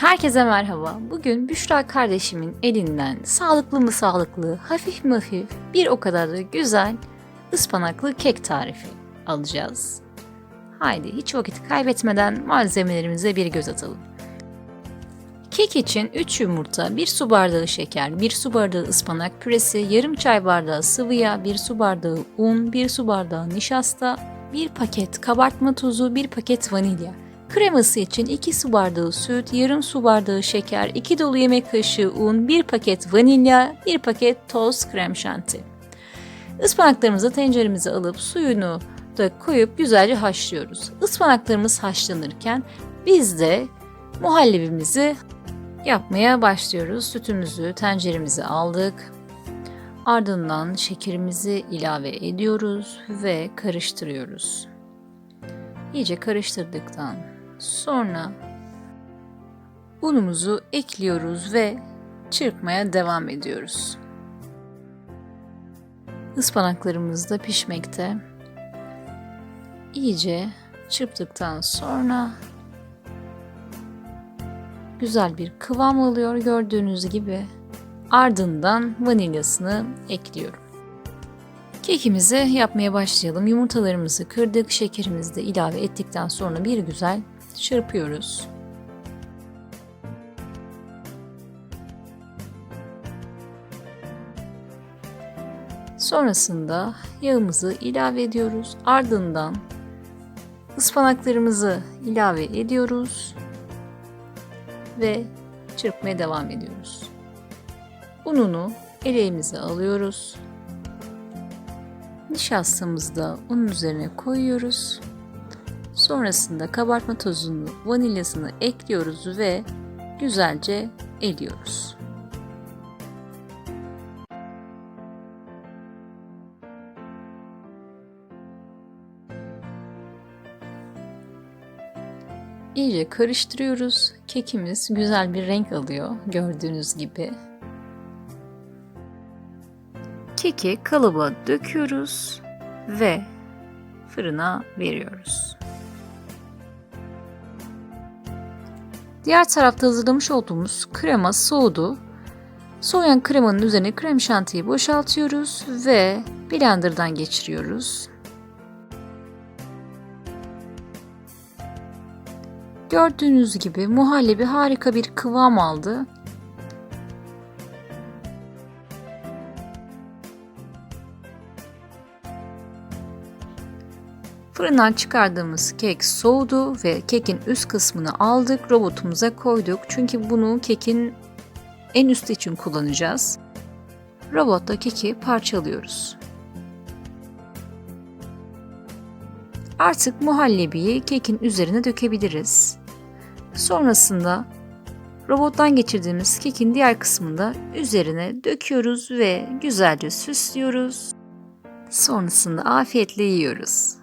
Herkese merhaba. Bugün Büşra kardeşimin elinden sağlıklı mı sağlıklı, hafif mi hafif, bir o kadar da güzel ıspanaklı kek tarifi alacağız. Haydi hiç vakit kaybetmeden malzemelerimize bir göz atalım. Kek için 3 yumurta, 1 su bardağı şeker, 1 su bardağı ıspanak püresi, yarım çay bardağı sıvı yağ, 1 su bardağı un, 1 su bardağı nişasta, 1 paket kabartma tozu, 1 paket vanilya. Kreması için 2 su bardağı süt, yarım su bardağı şeker, 2 dolu yemek kaşığı un, 1 paket vanilya, 1 paket toz krem şanti. Ispanaklarımızı tenceremize alıp suyunu da koyup güzelce haşlıyoruz. Ispanaklarımız haşlanırken biz de muhallebimizi yapmaya başlıyoruz. Sütümüzü tenceremize aldık. Ardından şekerimizi ilave ediyoruz ve karıştırıyoruz. İyice karıştırdıktan sonra unumuzu ekliyoruz ve çırpmaya devam ediyoruz. Ispanaklarımız da pişmekte. İyice çırptıktan sonra güzel bir kıvam alıyor gördüğünüz gibi. Ardından vanilyasını ekliyorum. Kekimizi yapmaya başlayalım. Yumurtalarımızı kırdık, şekerimizi de ilave ettikten sonra bir güzel çırpıyoruz. Sonrasında yağımızı ilave ediyoruz. Ardından ıspanaklarımızı ilave ediyoruz ve çırpmaya devam ediyoruz. Ununu eleğimize alıyoruz. Nişastamızı da unun üzerine koyuyoruz. Sonrasında kabartma tozunu, vanilyasını ekliyoruz ve güzelce eliyoruz. İyice karıştırıyoruz. Kekimiz güzel bir renk alıyor gördüğünüz gibi. Keki kalıba döküyoruz ve fırına veriyoruz. Diğer tarafta hazırlamış olduğumuz krema soğudu. Soğuyan kremanın üzerine krem şantiyi boşaltıyoruz ve blenderdan geçiriyoruz. Gördüğünüz gibi muhallebi harika bir kıvam aldı. Fırından çıkardığımız kek soğudu ve kekin üst kısmını aldık, robotumuza koyduk. Çünkü bunu kekin en üstü için kullanacağız. Robotta keki parçalıyoruz. Artık muhallebiyi kekin üzerine dökebiliriz. Sonrasında robottan geçirdiğimiz kekin diğer kısmında üzerine döküyoruz ve güzelce süslüyoruz. Sonrasında afiyetle yiyoruz.